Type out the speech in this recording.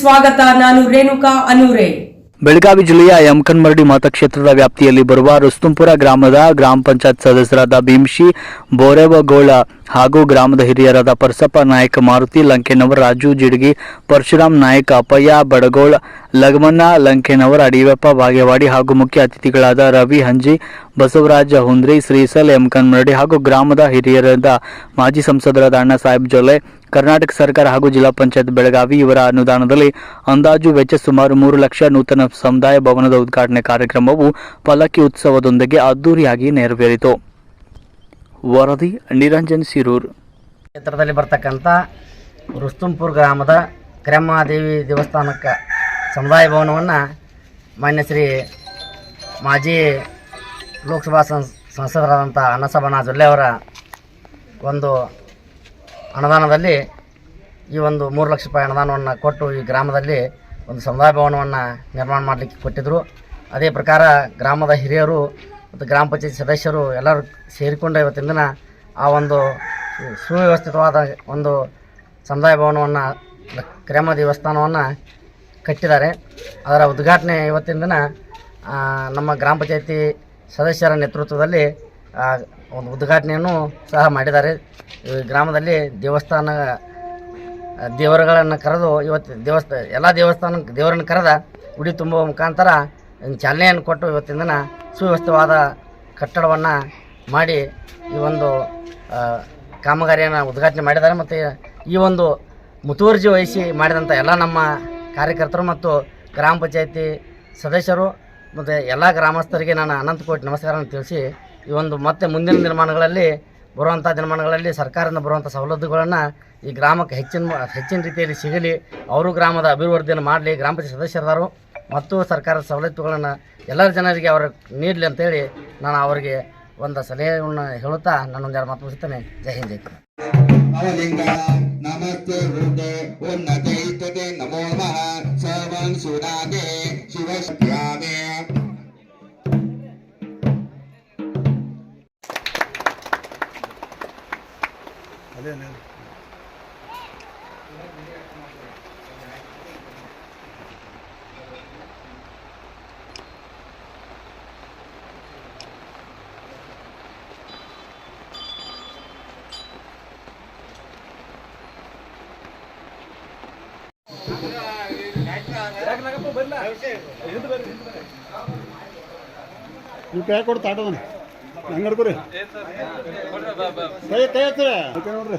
ಸ್ವಾಗತ, ನಾನು ರೇಣುಕಾ ಅನೂರೆ. ಬೆಳಗಾವಿ ಜಿಲ್ಲೆಯ ಯಮಕನ್ಮರಡಿ ಮತಕ್ಷೇತ್ರದ ವ್ಯಾಪ್ತಿಯಲ್ಲಿ ಬರುವ ರುಸ್ತುಂಪುರ ಗ್ರಾಮದ ಗ್ರಾಮ ಪಂಚಾಯತ್ ಸದಸ್ಯರಾದ ಭೀಮ್ಶಿ ಬೋರೇವಗೋಳ ಹಾಗೂ ಗ್ರಾಮದ ಹಿರಿಯರಾದ ಪರಸಪ್ಪ ನಾಯಕ, ಮಾರುತಿ ಲಂಕೆನವರ್, ರಾಜು ಜಿಡಗಿ, ಪರಶುರಾಮ್ ನಾಯಕ, ಅಪ್ಪಯ್ಯ ಬಡಗೋಳ ಲಗಮನ್ನ ಲಂಕೆನವರ್, ಅಡಿಯಪ್ಪ ಬಾಗೇವಾಡಿ ಹಾಗೂ ಮುಖ್ಯ ಅತಿಥಿಗಳಾದ ರವಿ ಹಂಜಿ, ಬಸವರಾಜ ಹುಂದ್ರಿ, ಶ್ರೀಸಲ್ ಯಮಕನ್ಮರಡಿ ಹಾಗೂ ಗ್ರಾಮದ ಹಿರಿಯರಾದ ಮಾಜಿ ಸಂಸದರಾದ ಅಣ್ಣಾ ಸಾಹೇಬ್ ಜೊಲೆ ಕರ್ನಾಟಕ ಸರ್ಕಾರ ಹಾಗೂ ಜಿಲ್ಲಾ ಪಂಚಾಯತ್ ಬೆಳಗಾವಿ ಇವರ ಅನುದಾನದಲ್ಲಿ ಅಂದಾಜು ವೆಚ್ಚ ಸುಮಾರು ಮೂರು ಲಕ್ಷ ನೂತನ ಸಮುದಾಯ ಭವನದ ಉದ್ಘಾಟನೆ ಕಾರ್ಯಕ್ರಮವು ಪಲ್ಲಕ್ಕಿ ಉತ್ಸವದೊಂದಿಗೆ ಅದ್ದೂರಿಯಾಗಿ ನೆರವೇರಿತು. ವರದಿ, ನಿರಂಜನ್ ಸಿರೂರ್. ಕ್ಷೇತ್ರದಲ್ಲಿ ಬರ್ತಕ್ಕಂಥ ರುಸ್ತುಂಪುರ್ ಗ್ರಾಮದ ಕ್ರಮಾದೇವಿ ದೇವಸ್ಥಾನಕ್ಕೆ ಸಮುದಾಯ ಭವನವನ್ನು ಮಾನ್ಯ ಶ್ರೀ ಮಾಜಿ ಲೋಕಸಭಾ ಸಂಸ್ ಸಂಸದರಾದಂಥ ಅನ್ನಸಭಾನ ಜೊಲ್ಲೆ ಅವರ ಒಂದು ಅನುದಾನದಲ್ಲಿ ಈ ಒಂದು ಮೂರು ಲಕ್ಷ ರೂಪಾಯಿ ಅನುದಾನವನ್ನು ಕೊಟ್ಟು ಈ ಗ್ರಾಮದಲ್ಲಿ ಒಂದು ಸಮುದಾಯ ಭವನವನ್ನು ನಿರ್ಮಾಣ ಮಾಡಲಿಕ್ಕೆ ಕೊಟ್ಟಿದ್ದರು ಅದೇ ಪ್ರಕಾರ ಗ್ರಾಮದ ಹಿರಿಯರು ಮತ್ತು ಗ್ರಾಮ ಪಂಚಾಯತ್ ಸದಸ್ಯರು ಎಲ್ಲರೂ ಸೇರಿಕೊಂಡು ಇವತ್ತಿನ ದಿನ ಆ ಒಂದು ಸುವ್ಯವಸ್ಥಿತವಾದ ಒಂದು ಸಮುದಾಯ ಭವನವನ್ನು ಕ್ರಮ ದೇವಸ್ಥಾನವನ್ನು ಕಟ್ಟಿದ್ದಾರೆ. ಅದರ ಉದ್ಘಾಟನೆ ಇವತ್ತಿನ ದಿನ ನಮ್ಮ ಗ್ರಾಮ ಪಂಚಾಯತಿ ಸದಸ್ಯರ ನೇತೃತ್ವದಲ್ಲಿ ಒಂದು ಉದ್ಘಾಟನೆಯನ್ನು ಸಹ ಮಾಡಿದ್ದಾರೆ. ಗ್ರಾಮದಲ್ಲಿ ದೇವಸ್ಥಾನ, ದೇವರುಗಳನ್ನು ಕರೆದು ಇವತ್ತು ದೇವಸ್ಥಾನ ಎಲ್ಲ ದೇವಸ್ಥಾನ, ದೇವರನ್ನು ಕರೆದ ಉಡಿ ತುಂಬುವ ಮುಖಾಂತರ ಚಾಲನೆಯನ್ನು ಕೊಟ್ಟು ಇವತ್ತಿನ ದಿನ, ಸುವ್ಯವಸ್ಥಿತವಾದ ಕಟ್ಟಡವನ್ನು ಮಾಡಿ ಈ ಒಂದು ಕಾಮಗಾರಿಯನ್ನು ಉದ್ಘಾಟನೆ ಮಾಡಿದ್ದಾರೆ ಮತ್ತು ಈ ಒಂದು ಮುತುವರ್ಜಿ ವಹಿಸಿ ಮಾಡಿದಂಥ ಎಲ್ಲ ನಮ್ಮ ಕಾರ್ಯಕರ್ತರು ಮತ್ತು ಗ್ರಾಮ ಪಂಚಾಯತಿ ಸದಸ್ಯರು ಮತ್ತು ಎಲ್ಲ ಗ್ರಾಮಸ್ಥರಿಗೆ ನಾನು ಅನಂತ ಕೋಟಿ ನಮಸ್ಕಾರವನ್ನು ತಿಳಿಸಿ ಈ ಒಂದು ಮತ್ತೆ ಮುಂದಿನ ದಿನಮಾನಗಳಲ್ಲಿ ಬರುವಂಥ ದಿನಮಾನಗಳಲ್ಲಿ ಸರ್ಕಾರದಿಂದ ಬರುವಂಥ ಸವಲತ್ತುಗಳನ್ನು ಈ ಗ್ರಾಮಕ್ಕೆ ಹೆಚ್ಚಿನ ಹೆಚ್ಚಿನ ರೀತಿಯಲ್ಲಿ ಸಿಗಲಿ. ಅವರು ಗ್ರಾಮದ ಅಭಿವೃದ್ಧಿಯನ್ನು ಮಾಡಲಿ, ಗ್ರಾಮ ಪಂಚಾಯತ್ ಸದಸ್ಯರದಾರು. ಮತ್ತು ಸರ್ಕಾರದ ಸವಲತ್ತುಗಳನ್ನು ಎಲ್ಲ ಜನರಿಗೆ ಅವರು ನೀಡಲಿ ಅಂತೇಳಿ ನಾನು ಅವರಿಗೆ ಒಂದು ಸಲಹೆಯನ್ನು ಹೇಳುತ್ತಾ ನಾನೊಂದೆರಡು ಮಾತು ಮುಗಿಸ್ತೇನೆ. ಜೈ ಹಿಂದ್ ಜೈ ಕರ್ನಾಟಕ. ನವಲಿಂಗ ನಮಸ್ತೆ ಹೃದಯ ಉನ್ನತೈತತೆ ನಮೋ ನಮಃ ಸವಂ ಸುನಾದೆ ಶಿವಸ್ಯಾಮೆ ನೀವು ಕೈ ಕೊಡ್ತಾ ಆಟೋದನ್ನ ಹೆಂಗೆ ಕೈ ಕೈ ಹತ್ತಿರ ಓಕೆ ನೋಡ್ರಿ.